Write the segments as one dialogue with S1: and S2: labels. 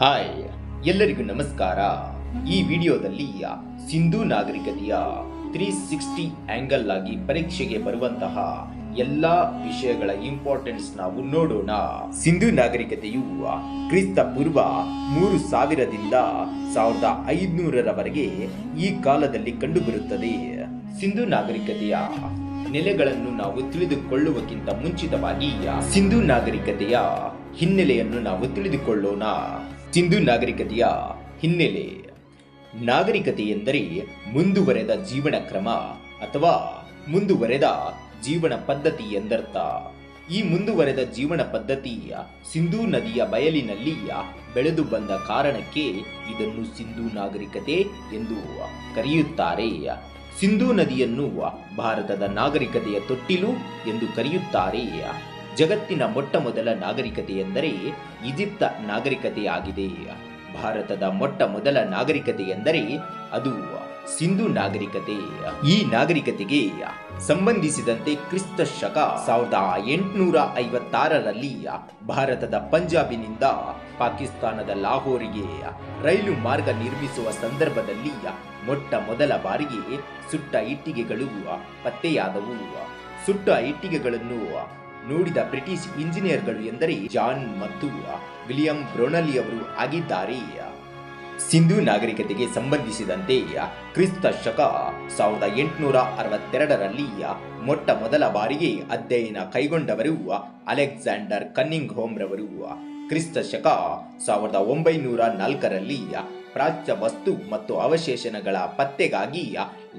S1: Hi, ಎಲ್ಲರಿಗೂ ನಮಸ್ಕಾರ. ಈ ವಿಡಿಯೋದಲ್ಲಿ ಸಿಂಧೂ ನಾಗರಿಕತೆಯ ತ್ರೀ ಸಿಕ್ಸ್ಟಿ ಆಂಗಲ್ ಆಗಿ ಪರೀಕ್ಷೆಗೆ ಬರುವಂತಹ ಎಲ್ಲ ವಿಷಯಗಳ ಇಂಪಾರ್ಟೆನ್ಸ್ ನಾವು ನೋಡೋಣ. ಸಿಂಧೂ ನಾಗರಿಕತೆಯು ಕ್ರಿಸ್ತ ಪೂರ್ವ ಮೂರು ಸಾವಿರದಿಂದ ಸಾವಿರದ ಐದುನೂರರವರೆಗೆ ಈ ಕಾಲದಲ್ಲಿ ಕಂಡುಬರುತ್ತದೆ. ಸಿಂಧೂ ನಾಗರಿಕತೆಯ ನೆಲೆಗಳನ್ನು ನಾವು ತಿಳಿದುಕೊಳ್ಳುವಕ್ಕಿಂತ ಮುಂಚಿತವಾಗಿ ಸಿಂಧೂ ನಾಗರಿಕತೆಯ ಹಿನ್ನೆಲೆಯನ್ನು ನಾವು ತಿಳಿದುಕೊಳ್ಳೋಣ. ಸಿಂಧೂ ನಾಗರಿಕತೆಯ ಹಿನ್ನೆಲೆ. ನಾಗರಿಕತೆ ಎಂದರೆ ಮುಂದುವರೆದ ಜೀವನ ಕ್ರಮ ಅಥವಾ ಮುಂದುವರೆದ ಜೀವನ ಪದ್ಧತಿ ಎಂದರ್ಥ. ಈ ಮುಂದುವರೆದ ಜೀವನ ಪದ್ಧತಿ ಸಿಂಧೂ ನದಿಯ ಬಯಲಿನಲ್ಲಿ ಬೆಳೆದು ಬಂದ ಕಾರಣಕ್ಕೆ ಇದನ್ನು ಸಿಂಧೂ ನಾಗರಿಕತೆ ಎಂದು ಕರೆಯುತ್ತಾರೆ. ಸಿಂಧೂ ನದಿಯನ್ನು ಭಾರತದ ನಾಗರಿಕತೆಯ ತೊಟ್ಟಿಲು ಎಂದು ಕರೆಯುತ್ತಾರೆ. ಜಗತ್ತಿನ ಮೊಟ್ಟ ಮೊದಲ ನಾಗರಿಕತೆ ಎಂದರೆ ಈಜಿಪ್ತ ನಾಗರಿಕತೆಯಾಗಿದೆ. ಭಾರತದ ಮೊಟ್ಟ ಮೊದಲ ನಾಗರಿಕತೆ ಎಂದರೆ ಅದು ಸಿಂಧು ನಾಗರಿಕತೆ. ಈ ನಾಗರಿಕತೆಗೆ ಸಂಬಂಧಿಸಿದಂತೆ ಕ್ರಿಸ್ತ ಶಕ ಸಾವಿರದ ಎಂಟುನೂರ ಐವತ್ತಾರರಲ್ಲಿ ಭಾರತದ ಪಂಜಾಬಿನಿಂದ ಪಾಕಿಸ್ತಾನದ ಲಾಹೋರಿಗೆ ರೈಲು ಮಾರ್ಗ ನಿರ್ಮಿಸುವ ಸಂದರ್ಭದಲ್ಲಿ ಮೊಟ್ಟ ಮೊದಲ ಬಾರಿಗೆ ಸುಟ್ಟ ಇಟ್ಟಿಗೆಗಳು ಪತ್ತೆಯಾದವು. ಸುಟ್ಟ ಇಟ್ಟಿಗೆಗಳನ್ನು ನೋಡಿದ ಬ್ರಿಟಿಷ್ ಇಂಜಿನಿಯರ್ಗಳು ಎಂದರೆ ಜಾನ್ ಮತ್ತು ವಿಲಿಯಂ ಬ್ರೋನಲಿ ಅವರು ಆಗಿದ್ದಾರೆ. ಸಿಂಧೂ ನಾಗರಿಕತೆಗೆ ಸಂಬಂಧಿಸಿದಂತೆ ಕ್ರಿಸ್ತ ಶಕ ಸಾವಿರದ ಎಂಟುನೂರ ಅರವತ್ತೆರಡರಲ್ಲಿ ಮೊಟ್ಟ ಮೊದಲ ಬಾರಿಗೆ ಅಧ್ಯಯನ ಕೈಗೊಂಡವರು ಅಲೆಕ್ಸಾಂಡರ್ ಕನ್ನಿಂಗ್ ಹೋಮ್ರವರು ಕ್ರಿಸ್ತ ಶಕ ಸಾವಿರದ ಒಂಬೈನೂರ ನಾಲ್ಕರಲ್ಲಿ ಪ್ರಾಚ್ಯ ವಸ್ತು ಮತ್ತು ಅವಶೇಷಣಗಳ ಪತ್ತೆಗಾಗಿ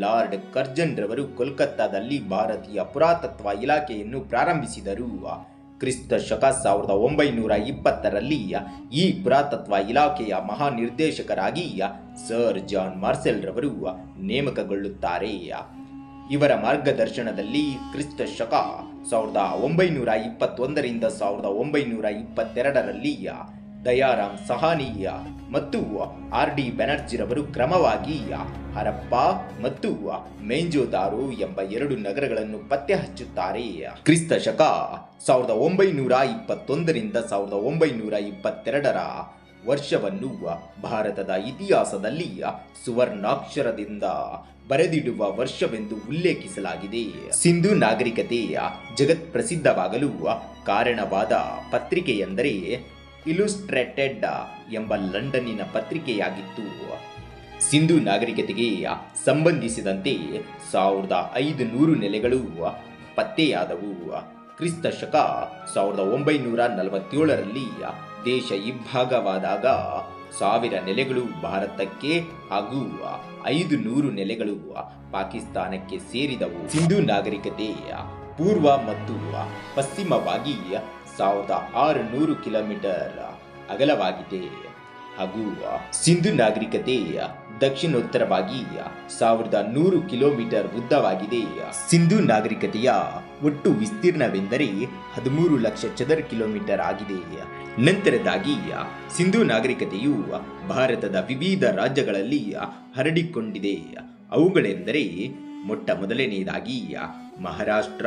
S1: ಲಾರ್ಡ್ ಕರ್ಜನ್ ರವರು ಕೋಲ್ಕತ್ತಾದಲ್ಲಿ ಭಾರತೀಯ ಪುರಾತತ್ವ ಇಲಾಖೆಯನ್ನು ಪ್ರಾರಂಭಿಸಿದರು. ಕ್ರಿಸ್ತ ಶಕ ಸಾವಿರದ ಒಂಬೈನೂರ ಇಪ್ಪತ್ತರಲ್ಲಿ ಈ ಪುರಾತತ್ವ ಇಲಾಖೆಯ ಮಹಾನಿರ್ದೇಶಕರಾಗಿ ಸರ್ ಜಾನ್ ಮಾರ್ಸೆಲ್ ರವರು ನೇಮಕಗೊಳ್ಳುತ್ತಾರೆ. ಇವರ ಮಾರ್ಗದರ್ಶನದಲ್ಲಿ ಕ್ರಿಸ್ತ ಶಕ ಸಾವಿರದ ಒಂಬೈನೂರ ಇಪ್ಪತ್ತೊಂದರಿಂದ ಸಾವಿರದ ಒಂಬೈನೂರ ಇಪ್ಪತ್ತೆರಡರಲ್ಲಿ ದಯಾರಾಮ್ ಸಹಾನಿಯ ಮತ್ತು ಆರ್ ಡಿ ಬೆನರ್ಜಿರವರು ಕ್ರಮವಾಗಿ ಹರಪ್ಪ ಮತ್ತು ಮೇಂಜೋದಾರು ಎಂಬ ಎರಡು ನಗರಗಳನ್ನು ಪತ್ತೆ ಹಚ್ಚುತ್ತಾರೆ ಕ್ರಿಸ್ತ ಶಕ ಸಾವಿರದ ಒಂಬೈನೂರ ಇಪ್ಪತ್ತೊಂದರಿಂದ ಸಾವಿರದ ಒಂಬೈನೂರ ಇಪ್ಪತ್ತೆರಡರ ವರ್ಷವನ್ನು ಭಾರತದ ಇತಿಹಾಸದಲ್ಲಿ ಸುವರ್ಣಾಕ್ಷರದಿಂದ ಬರೆದಿಡುವ ವರ್ಷವೆಂದು ಉಲ್ಲೇಖಿಸಲಾಗಿದೆ. ಸಿಂಧು ನಾಗರಿಕತೆಯ ಜಗತ್ ಪ್ರಸಿದ್ಧವಾಗಲು ಕಾರಣವಾದ ಪತ್ರಿಕೆ ಎಂದರೆ ಇಲುಸ್ಟ್ರೇಟೆಡ್ ಎಂಬ ಲಂಡನ್ನಿನ ಪತ್ರಿಕೆಯಾಗಿತ್ತು. ಸಿಂಧು ನಾಗರಿಕತೆಗೆ ಸಂಬಂಧಿಸಿದಂತೆ ಸಾವಿರದ ಐದು ನೂರು ನೆಲೆಗಳು ಪತ್ತೆಯಾದವು. ಕ್ರಿಸ್ತ ಶಕ ಸಾವಿರದ ಒಂಬೈನೂರ ನಲವತ್ತೇಳರಲ್ಲಿ ದೇಶ ಇಬ್ಬಾಗವಾದಾಗ ಸಾವಿರ ನೆಲೆಗಳು ಭಾರತಕ್ಕೆ ಹಾಗೂ ಐದು ನೂರು ನೆಲೆಗಳು ಪಾಕಿಸ್ತಾನಕ್ಕೆ ಸೇರಿದವು. ಸಿಂಧು ನಾಗರಿಕತೆ ಪೂರ್ವ ಮತ್ತು ಪಶ್ಚಿಮವಾಗಿ ಸಾವಿರದ ಆರು ನೂರು ಕಿಲೋಮೀಟರ್ ಅಗಲವಾಗಿದೆ. ಹಾಗೂ ಸಿಂಧು ನಾಗರಿಕತೆ ದಕ್ಷಿಣೋತ್ತರವಾಗಿ ಸಾವಿರದ ನೂರು ಕಿಲೋಮೀಟರ್ ಉದ್ದವಾಗಿದೆ. ಸಿಂಧು ನಾಗರಿಕತೆಯ ಒಟ್ಟು ವಿಸ್ತೀರ್ಣವೆಂದರೆ ಹದಿಮೂರು ಲಕ್ಷ ಚದರ ಕಿಲೋಮೀಟರ್ ಆಗಿದೆ. ನಂತರದಾಗಿ ಸಿಂಧು ನಾಗರಿಕತೆಯು ಭಾರತದ ವಿವಿಧ ರಾಜ್ಯಗಳಲ್ಲಿ ಹರಡಿಕೊಂಡಿದೆ. ಅವುಗಳೆಂದರೆ ಮೊಟ್ಟ ಮೊದಲನೆಯದಾಗಿ ಮಹಾರಾಷ್ಟ್ರ,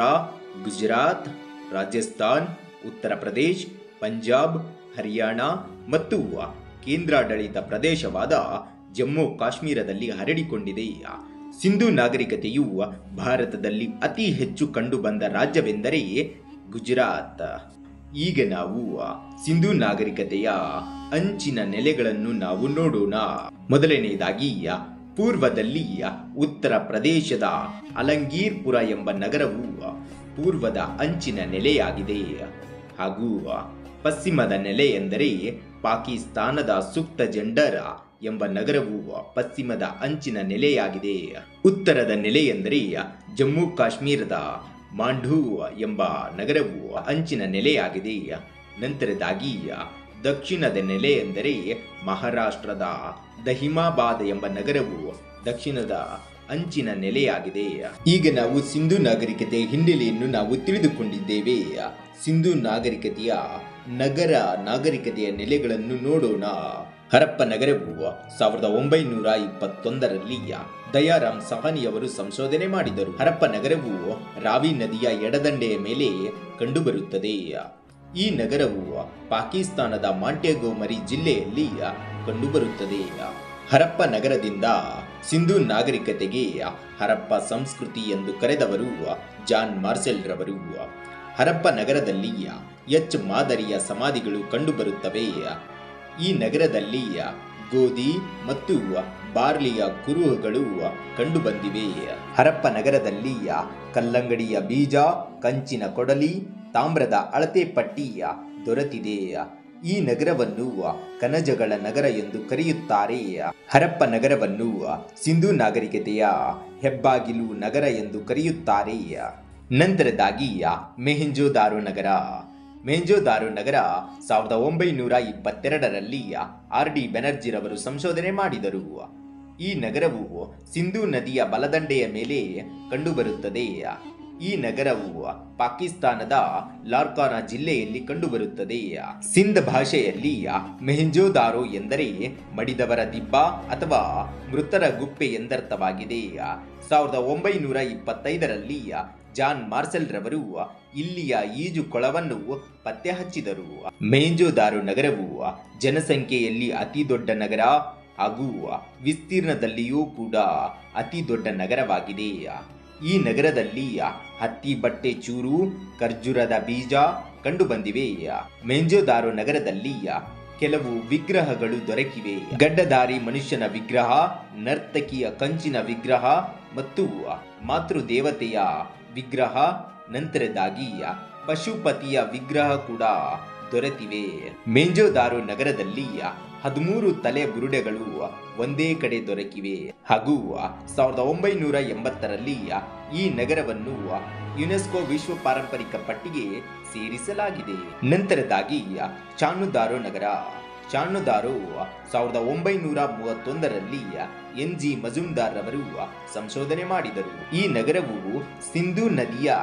S1: ಗುಜರಾತ್, ರಾಜಸ್ಥಾನ್ ಉತ್ತರ ಪ್ರದೇಶ್, ಪಂಜಾಬ್, ಹರಿಯಾಣ ಮತ್ತು ಕೇಂದ್ರಾಡಳಿತ ಪ್ರದೇಶವಾದ ಜಮ್ಮು ಕಾಶ್ಮೀರದಲ್ಲಿ ಹರಡಿಕೊಂಡಿದೆ. ಸಿಂಧು ನಾಗರಿಕತೆಯು ಭಾರತದಲ್ಲಿ ಅತಿ ಹೆಚ್ಚು ಕಂಡುಬಂದ ರಾಜ್ಯವೆಂದರೆ ಗುಜರಾತ್. ಈಗ ನಾವು ಸಿಂಧು ನಾಗರಿಕತೆಯ ಅಂಚಿನ ನೆಲೆಗಳನ್ನು ನಾವು ನೋಡೋಣ. ಮೊದಲನೆಯದಾಗಿ, ಪೂರ್ವದಲ್ಲಿ ಉತ್ತರ ಪ್ರದೇಶದ ಅಲಂಗೀರ್ಪುರ ಎಂಬ ನಗರವು ಪೂರ್ವದ ಅಂಚಿನ ನೆಲೆಯಾಗಿದೆ. ಹಾಗೂ ಪಶ್ಚಿಮದ ನೆಲೆ ಎಂದರೆ ಪಾಕಿಸ್ತಾನದ ಸುಪ್ತ ಜಂಡರ ಎಂಬ ನಗರವು ಪಶ್ಚಿಮದ ಅಂಚಿನ ನೆಲೆಯಾಗಿದೆ. ಉತ್ತರದ ನೆಲೆ ಎಂದರೆ ಜಮ್ಮು ಕಾಶ್ಮೀರದ ಮಾಂಡೂ ಎಂಬ ನಗರವು ಅಂಚಿನ ನೆಲೆಯಾಗಿದೆ. ನಂತರದಾಗಿ ದಕ್ಷಿಣದ ನೆಲೆ ಎಂದರೆ ಮಹಾರಾಷ್ಟ್ರದ ದಹಿಮಾಬಾದ್ ಎಂಬ ನಗರವು ದಕ್ಷಿಣದ ಅಂಚಿನ ನೆಲೆಯಾಗಿದೆ. ಈಗ ನಾವು ಸಿಂಧು ನಾಗರಿಕತೆ ಹಿನ್ನೆಲೆಯನ್ನು ನಾವು ತಿಳಿದುಕೊಂಡಿದ್ದೇವೆ. ಸಿಂಧು ನಾಗರಿಕತೆಯ ನಗರ ನಾಗರಿಕತೆಯ ನೆಲೆಗಳನ್ನು ನೋಡೋಣ. ಹರಪ್ಪ ನಗರವು ಸಾವಿರದ ಒಂಬೈನೂರ ಇಪ್ಪತ್ತೊಂದರಲ್ಲಿ ದಯಾರಾಮ್ ಸಹಾನಿಯವರು ಸಂಶೋಧನೆ ಮಾಡಿದರು. ಹರಪ್ಪ ನಗರವು ರಾವಿ ನದಿಯ ಎಡದಂಡೆಯ ಮೇಲೆ ಕಂಡುಬರುತ್ತದೆ. ಈ ನಗರವು ಪಾಕಿಸ್ತಾನದ ಮಾಂಟೆಗೋಮರಿ ಜಿಲ್ಲೆಯಲ್ಲಿ ಕಂಡುಬರುತ್ತದೆ. ಹರಪ್ಪ ನಗರದಿಂದ ಸಿಂಧೂ ನಾಗರಿಕತೆಗೆ ಹರಪ್ಪ ಸಂಸ್ಕೃತಿ ಎಂದು ಕರೆದವರು ಜಾನ್ ಮಾರ್ಸೆಲ್ ರವರು. ಹರಪ್ಪ ನಗರದಲ್ಲಿ ಎಚ್ ಮಾದರಿಯ ಸಮಾಧಿಗಳು ಕಂಡುಬರುತ್ತವೆ. ಈ ನಗರದಲ್ಲಿ ಗೋಧಿ ಮತ್ತು ಬಾರ್ಲಿಯ ಕುರುಹುಗಳು ಕಂಡುಬಂದಿವೆ. ಹರಪ್ಪ ನಗರದಲ್ಲಿ ಕಲ್ಲಂಗಡಿಯ ಬೀಜ, ಕಂಚಿನ ಕೊಡಲಿ, ತಾಮ್ರದ ಅಳತೆ ಪಟ್ಟಿಯ ದೊರೆತಿದೆ. ಈ ನಗರವನ್ನು ಕನಜಗಳ ನಗರ ಎಂದು ಕರೆಯುತ್ತಾರೆ. ಹರಪ್ಪ ನಗರವನ್ನು ಸಿಂಧೂ ನಾಗರಿಕತೆಯ ಹೆಬ್ಬಾಗಿಲು ನಗರ ಎಂದು ಕರೆಯುತ್ತಾರೆ. ನಂತರದಾಗಿ ಮೆಹೆಂಜೋದಾರೋ ನಗರ. ಮೆಹೆಂಜೋದಾರೋ ನಗರ ಸಾವಿರದ ಒಂಬೈನೂರ ಇಪ್ಪತ್ತೆರಡರಲ್ಲಿ ಆರ್ ಡಿ ಬೆನರ್ಜಿರವರು ಸಂಶೋಧನೆ ಮಾಡಿದರು. ಈ ನಗರವು ಸಿಂಧೂ ನದಿಯ ಬಲದಂಡೆಯ ಮೇಲೆ ಕಂಡುಬರುತ್ತದೆ. ಈ ನಗರವು ಪಾಕಿಸ್ತಾನದ ಲಾರ್ಕಾನಾ ಜಿಲ್ಲೆಯಲ್ಲಿ ಕಂಡುಬರುತ್ತದೆ. ಸಿಂಧ್ ಭಾಷೆಯಲ್ಲಿ ಮೆಹೆಂಜೋದಾರೋ ಎಂದರೆ ಮಡಿದವರ ದಿಬ್ಬ ಅಥವಾ ಮೃತರ ಗುಪ್ಪೆ ಎಂದರ್ಥವಾಗಿದೆ. ಸಾವಿರದ ಒಂಬೈನೂರ ಇಪ್ಪತ್ತೈದರಲ್ಲಿ ಜಾನ್ ಮಾರ್ಸೆಲ್ ರವರು ಇಲ್ಲಿಯ ಈಜು ಕೊಳವನ್ನು ಪತ್ತೆ ಹಚ್ಚಿದರು ಮೆಹೆಂಜೋದಾರೋ ನಗರವು ಜನಸಂಖ್ಯೆಯಲ್ಲಿ ಅತಿ ದೊಡ್ಡ ನಗರ ಹಾಗೂ ವಿಸ್ತೀರ್ಣದಲ್ಲಿಯೂ ಕೂಡ ಅತಿ ದೊಡ್ಡ ನಗರವಾಗಿದೆ. ಈ ನಗರದಲ್ಲಿ ಹತ್ತಿ ಬಟ್ಟೆ ಚೂರು, ಖರ್ಜೂರದ ಬೀಜ ಕಂಡುಬಂದಿವೆ. ಮೆಂಜೋದಾರೋ ನಗರದಲ್ಲಿ ಕೆಲವು ವಿಗ್ರಹಗಳು ದೊರಕಿವೆ. ಗಡ್ಡದಾರಿ ಮನುಷ್ಯನ ವಿಗ್ರಹ, ನರ್ತಕಿಯ ಕಂಚಿನ ವಿಗ್ರಹ ಮತ್ತು ಮಾತೃದೇವತೆಯ ವಿಗ್ರಹ. ನಂತರದಾಗಿ ಪಶುಪತಿಯ ವಿಗ್ರಹ ಕೂಡ ದೊರೆತಿವೆ. ಮೇಂಜೋದಾರು ನಗರದಲ್ಲಿ ಹದಿಮೂರು ತಲೆ ಬುರುಡೆಗಳು ಒಂದೇ ಕಡೆ ದೊರಕಿವೆ. ಹಾಗೂ ಸಾವಿರದ ಒಂಬೈನೂರ ಎಂಬತ್ತರಲ್ಲಿ ಈ ನಗರವನ್ನು ಯುನೆಸ್ಕೋ ವಿಶ್ವ ಪಾರಂಪರಿಕ ಪಟ್ಟಿಗೆ ಸೇರಿಸಲಾಗಿದೆ. ನಂತರದಾಗಿ ಚಾನುದಾರೋ ನಗರ. ಚಾನುದಾರೋ ಸಾವಿರದ ಒಂಬೈನೂರ ಮೂವತ್ತೊಂದರಲ್ಲಿ ಎನ್ ಜಿ ಮಜುಮ್ದಾರ್ ರವರು ಸಂಶೋಧನೆ ಮಾಡಿದರು. ಈ ನಗರವು ಸಿಂಧೂ ನದಿಯ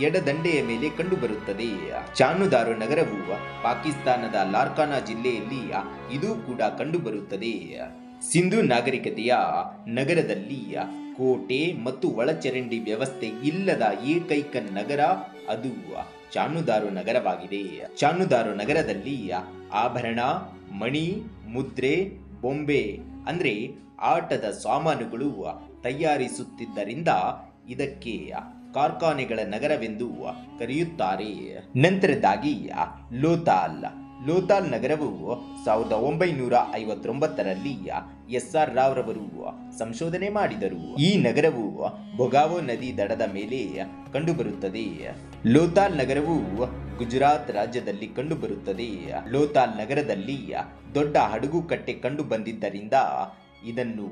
S1: ಎಡದಂಡೆಯ ಮೇಲೆ ಕಂಡುಬರುತ್ತದೆ. ಚಾನುದಾರೋ ನಗರವು ಪಾಕಿಸ್ತಾನದ ಲಾರ್ಕಾನಾ ಜಿಲ್ಲೆಯಲ್ಲಿ ಇದು ಕೂಡ ಕಂಡುಬರುತ್ತದೆ. ಸಿಂಧೂ ನಾಗರಿಕತೆಯ ನಗರದಲ್ಲಿ ಕೋಟೆ ಮತ್ತು ಒಳಚರಂಡಿ ವ್ಯವಸ್ಥೆ ಇಲ್ಲದ ಏಕೈಕ ನಗರ ಅದು ಚಾನುದಾರೋ ನಗರವಾಗಿದೆ. ಚಾಣುದಾರು ನಗರದಲ್ಲಿ ಆಭರಣ ಮಣಿ, ಮುದ್ರೆ, ಬೊಂಬೆ ಅಂದರೆ ಆಟದ ಸಾಮಾನುಗಳು ತಯಾರಿಸುತ್ತಿದ್ದರಿಂದ ಇದಕ್ಕೆ ಕಾರ್ಖಾನೆಗಳ ನಗರವೆಂದು ಕರೆಯುತ್ತಾರೆ. ನಂತರದಾಗಿ, ಲೋತಾಲ್. ಲೋತಾಲ್ ನಗರವು ಸಾವಿರದ ಒಂಬೈನೂರ ಐವತ್ತೊಂಬತ್ತರಲ್ಲಿ ಎಸ್ ಆರ್ ರಾವ್ ರವರು ಸಂಶೋಧನೆ ಮಾಡಿದರು. ಈ ನಗರವು ಬೊಗಾವೋ ನದಿ ದಡದ ಮೇಲೆ ಕಂಡುಬರುತ್ತದೆ. ಲೋತಾಲ್ ನಗರವು ಗುಜರಾತ್ ರಾಜ್ಯದಲ್ಲಿ ಕಂಡುಬರುತ್ತದೆ. ಲೋತಾಲ್ ನಗರದಲ್ಲಿ ದೊಡ್ಡ ಹಡಗು ಕಟ್ಟೆ ಕಂಡು ಬಂದಿದ್ದರಿಂದ ಇದನ್ನು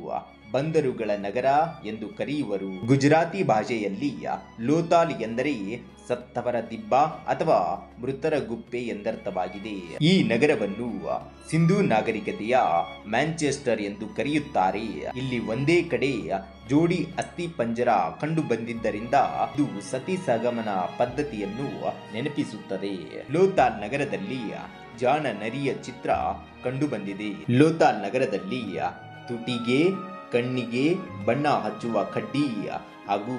S1: ಬಂದರುಗಳ ನಗರ ಎಂದು ಕರೆಯುವರು. ಗುಜರಾತಿ ಭಾಷೆಯಲ್ಲಿ ಲೋತಾಲ್ ಎಂದರೆ ಸತ್ತವರ ದಿಬ್ಬ ಅಥವಾ ಮೃತರ ಗುಪ್ಪೆ ಎಂದರ್ಥವಾಗಿದೆ. ಈ ನಗರವನ್ನು ಸಿಂಧೂ ನಾಗರಿಕತೆಯ ಮ್ಯಾಂಚೆಸ್ಟರ್ ಎಂದು ಕರೆಯುತ್ತಾರೆ. ಇಲ್ಲಿ ಒಂದೇ ಕಡೆ ಜೋಡಿ ಅಸ್ಥಿ ಪಂಜರ ಕಂಡು ಬಂದಿದ್ದರಿಂದ ಇದು ಸತಿ ಸಗಮನ ಪದ್ಧತಿಯನ್ನು ನೆನಪಿಸುತ್ತದೆ. ಲೋತಾಲ್ ನಗರದಲ್ಲಿ ಜಾಣ ನರಿಯ ಚಿತ್ರ ಕಂಡುಬಂದಿದೆ. ಲೋತಾಲ್ ನಗರದಲ್ಲಿ ತುಟಿಗೆ, ಕಣ್ಣಿಗೆ ಬಣ್ಣ ಹಚ್ಚುವ ಕಡ್ಡಿ ಹಾಗೂ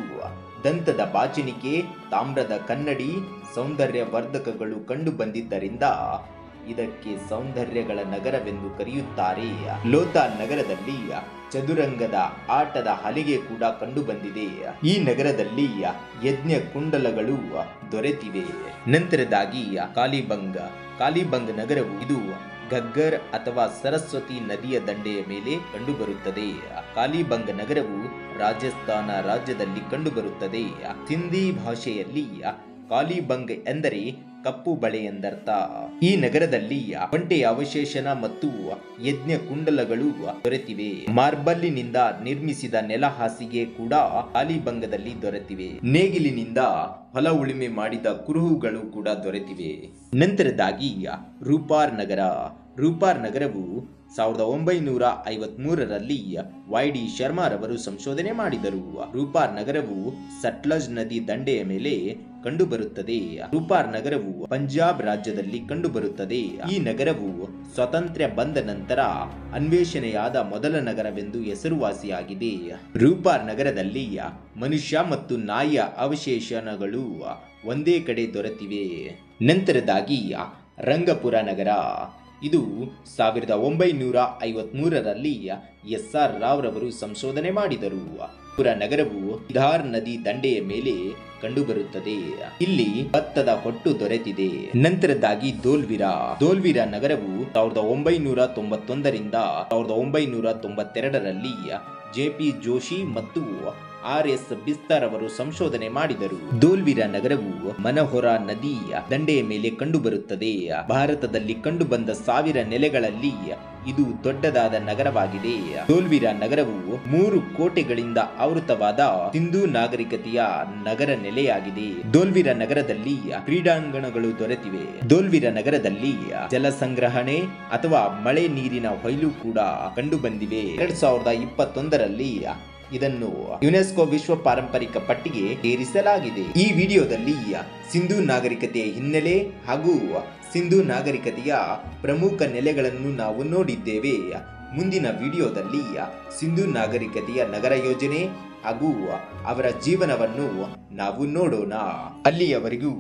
S1: ದಂತದ ಬಾಚಿನಿಕೆ ತಾಮ್ರದ ಕನ್ನಡಿ ಸೌಂದರ್ಯ ವರ್ಧಕಗಳು ಕಂಡು ಬಂದಿದ್ದರಿಂದ ಇದಕ್ಕೆ ಸೌಂದರ್ಯಗಳ ನಗರವೆಂದು ಕರೆಯುತ್ತಾರೆ. ಲೋತಾ ನಗರದಲ್ಲಿ ಚದುರಂಗದ ಆಟದ ಹಲಿಗೆ ಕೂಡ ಕಂಡು ಬಂದಿದೆ ಈ ನಗರದಲ್ಲಿ ಯಜ್ಞ ಕುಂಡಲಗಳು ದೊರೆತಿವೆ. ನಂತರದಾಗಿ ಕಾಲಿಬಂಗ, ಕಾಲಿಬಂಗ್ ನಗರವು ಇದು ಗಗ್ಗರ್ ಅಥವಾ ಸರಸ್ವತಿ ನದಿಯ ದಂಡೆಯ ಮೇಲೆ ಕಂಡುಬರುತ್ತದೆ. ಕಾಲಿಬಂಗ್ ನಗರವು ರಾಜಸ್ಥಾನ ರಾಜ್ಯದಲ್ಲಿ ಕಂಡುಬರುತ್ತದೆ. ಸಿಂಧಿ ಭಾಷೆಯಲ್ಲಿ ಕಾಲಿಬಂಗ್ ಎಂದರೆ ಕಪ್ಪು ಬಳೆ ಎಂದರ್ಥ. ಈ ನಗರದಲ್ಲಿ ಒಂಟೆಯ ಅವಶೇಷನ ಮತ್ತು ಯಜ್ಞ ಕುಂಡಲಗಳು ದೊರೆತಿವೆ. ಮಾರ್ಬಲ್ಲಿನಿಂದ ನಿರ್ಮಿಸಿದ ನೆಲ ಹಾಸಿಗೆ ಕೂಡ ಕಾಲಿಬಂಗದಲ್ಲಿ ದೊರೆತಿವೆ. ನೇಗಿಲಿನಿಂದ ಹೊಲ ಉಳುಮೆ ಮಾಡಿದ ಕುರುಹುಗಳು ಕೂಡ ದೊರೆತಿವೆ. ನಂತರದಾಗಿ ರೂಪಾರ್ ನಗರ. ರೂಪಾರ್ ನಗರವು ಸಾವಿರದ ಒಂಬೈನೂರ ಐವತ್ಮೂರರಲ್ಲಿ ವೈ ಡಿ ಶರ್ಮಾರವರು ಸಂಶೋಧನೆ ಮಾಡಿದರು. ರೂಪಾರ್ ನಗರವು ಸಟ್ಲಜ್ ನದಿ ದಂಡೆಯ ಮೇಲೆ ಕಂಡುಬರುತ್ತದೆ. ರೂಪಾರ್ ನಗರವು ಪಂಜಾಬ್ ರಾಜ್ಯದಲ್ಲಿ ಕಂಡುಬರುತ್ತದೆ. ಈ ನಗರವು ಸ್ವಾತಂತ್ರ್ಯ ಬಂದ ನಂತರ ಅನ್ವೇಷಣೆಯಾದ ಮೊದಲ ನಗರವೆಂದು ಹೆಸರುವಾಸಿಯಾಗಿದೆ. ರೂಪಾರ್ ನಗರದಲ್ಲಿ ಮನುಷ್ಯ ಮತ್ತು ನಾಯಿಯ ಅವಶೇಷಣಗಳು ಒಂದೇ ಕಡೆ ದೊರೆತಿವೆ. ನಂತರದಾಗಿ ರಂಗಪುರ ನಗರ ಇದು ಸಾವಿರದ ಒಂಬೈನೂರ ಐವತ್ಮೂರರಲ್ಲಿ ಎಸ್ ಆರ್ ರಾವ್ ರವರು ಸಂಶೋಧನೆ ಮಾಡಿದರು. ಪುರ ನಗರವು ಧಾರ್ ನದಿ ದಂಡೆಯ ಮೇಲೆ ಕಂಡುಬರುತ್ತದೆ. ಇಲ್ಲಿ ಭತ್ತದ ಹೊಟ್ಟು ದೊರೆತಿದೆ. ನಂತರದಾಗಿ ದೋಲ್ವಿರ. ದೋಲ್ವಿರ ನಗರವು ಸಾವಿರದ ಒಂಬೈನೂರ ತೊಂಬತ್ತೊಂದರಿಂದ ಸಾವಿರದ ಒಂಬೈನೂರ ತೊಂಬತ್ತೆರಡರಲ್ಲಿ ಜೆ ಪಿ ಜೋಶಿ ಮತ್ತು ಆರ್ ಎಸ್ ಬಿಸ್ತಾರ್ ಅವರು ಸಂಶೋಧನೆ ಮಾಡಿದರು. ದೋಲ್ವಿರ ನಗರವು ಮನೋಹರ ನದಿಯ ದಂಡೆಯ ಮೇಲೆ ಕಂಡುಬರುತ್ತದೆ. ಭಾರತದಲ್ಲಿ ಕಂಡುಬಂದ ಸಾವಿರ ನೆಲೆಗಳಲ್ಲಿ ಇದು ದೊಡ್ಡದಾದ ನಗರವಾಗಿದೆ. ದೋಲ್ವಿರ ನಗರವು ಮೂರು ಕೋಟೆಗಳಿಂದ ಆವೃತವಾದ ಸಿಂಧೂ ನಾಗರಿಕತೆಯ ನಗರ ನೆಲೆಯಾಗಿದೆ. ದೋಲ್ವಿರ ನಗರದಲ್ಲಿ ಕ್ರೀಡಾಂಗಣಗಳು ದೊರೆತಿವೆ. ದೋಲ್ವಿರ ನಗರದಲ್ಲಿ ಜಲ ಸಂಗ್ರಹಣೆ ಅಥವಾ ಮಳೆ ನೀರಿನ ಹೊಯ್ಲು ಕೂಡ ಕಂಡುಬಂದಿವೆ. ಎರಡ್ ಸಾವಿರದ ಇಪ್ಪತ್ತೊಂದರಲ್ಲಿ ಇದನ್ನು ಯುನೆಸ್ಕೋ ವಿಶ್ವ ಪಾರಂಪರಿಕ ಪಟ್ಟಿಗೆ ಸೇರಿಸಲಾಗಿದೆ. ಈ ವಿಡಿಯೋದಲ್ಲಿ ಸಿಂಧೂ ನಾಗರಿಕತೆಯ ಹಿನ್ನೆಲೆ ಹಾಗೂ ಸಿಂಧೂ ನಾಗರಿಕತೆಯ ಪ್ರಮುಖ ನೆಲೆಗಳನ್ನು ನಾವು ನೋಡಿದ್ದೇವೆ. ಮುಂದಿನ ವಿಡಿಯೋದಲ್ಲಿ ಸಿಂಧೂ ನಾಗರಿಕತೆಯ ನಗರ ಯೋಜನೆ ಹಾಗೂ ಅವರ ಜೀವನವನ್ನು ನಾವು ನೋಡೋಣ. ಅಲ್ಲಿಯವರೆಗೂ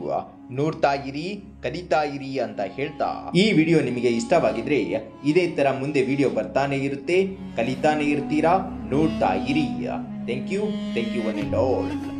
S1: ನೋಡ್ತಾ ಇರಿ ಕಲಿತಾ ಇರಿ ಅಂತ ಹೇಳ್ತಾ. ಈ ವಿಡಿಯೋ ನಿಮಗೆ ಇಷ್ಟವಾಗಿದ್ರೆ ಇದೇ ತರ ಮುಂದೆ ವಿಡಿಯೋ ಬರ್ತಾನೆ ಇರುತ್ತೆ, ಕಲಿತಾನೆ ಇರ್ತೀರಾ ನೋಡ್ತಾ ಇರಿ thank you thank you one and all